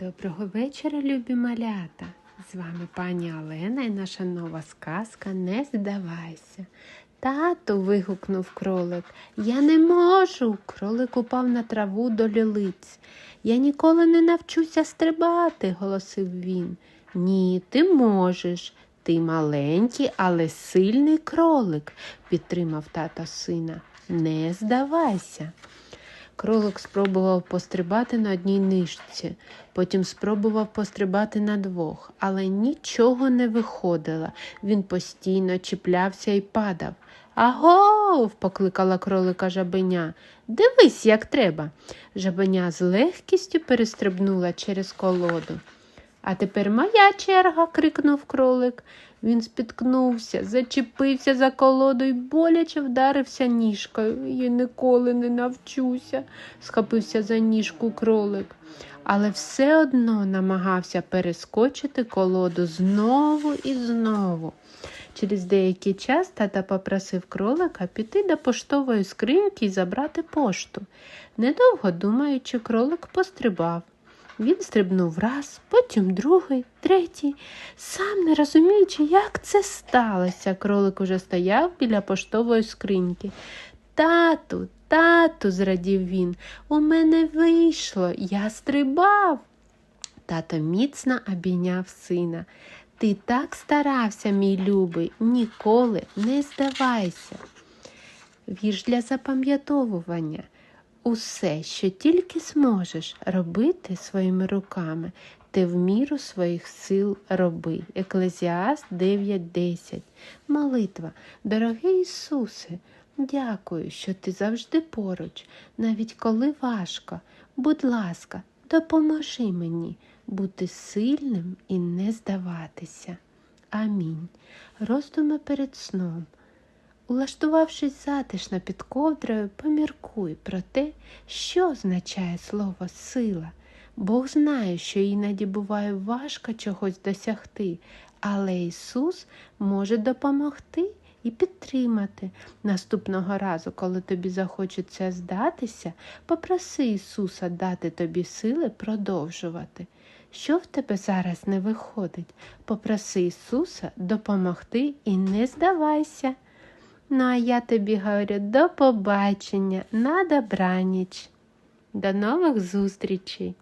Доброго вечора, любі малята! З вами пані Олена і наша нова сказка Не здавайся. Тату. вигукнув кролик. Я не можу. Кролик упав на траву до лілиць. Я ніколи не навчуся стрибати, голосив він. Ні, ти можеш. Ти маленький, але сильний кролик, підтримав тато сина. Не здавайся. Кролик спробував пострибати на одній нишці, потім спробував пострибати на двох, але нічого не виходило. Він постійно чіплявся і падав. Агов, покликала кролика жабеня. Дивись, як треба. Жабеня з легкістю перестрибнула через колоду. А тепер моя черга, крикнув кролик. Він спіткнувся, зачепився за колоду й боляче вдарився ніжкою. Я ніколи не навчуся, схопився за ніжку кролик, але все одно намагався перескочити колоду знову і знову. Через деякий час тата попросив кролика піти до поштової скриньки і забрати пошту. Недовго думаючи, кролик пострибав. Він стрибнув раз, потім другий, третій. Сам не розуміючи, як це сталося, кролик уже стояв біля поштової скриньки. Тату, тату, зрадів він, у мене вийшло, я стрибав. Тато міцно обійняв сина. Ти так старався, мій любий, ніколи не здавайся. Вірш для запам'ятовування. Усе, що тільки зможеш робити своїми руками, ти в міру своїх сил роби. Еклезіаст 9.10. Молитва, дорогий Ісусе, дякую, що ти завжди поруч, навіть коли важко. Будь ласка, допоможи мені бути сильним і не здаватися. Амінь. Роздуми перед сном. Улаштувавшись затишно під ковдрою, поміркуй про те, що означає слово сила. Бог знає, що іноді буває важко чогось досягти, але Ісус може допомогти і підтримати. Наступного разу, коли тобі захочеться здатися, попроси Ісуса дати тобі сили продовжувати. Що в тебе зараз не виходить? Попроси Ісуса допомогти і не здавайся. Ну, а я тобі говорю до побачення, на добраніч. До нових зустрічей!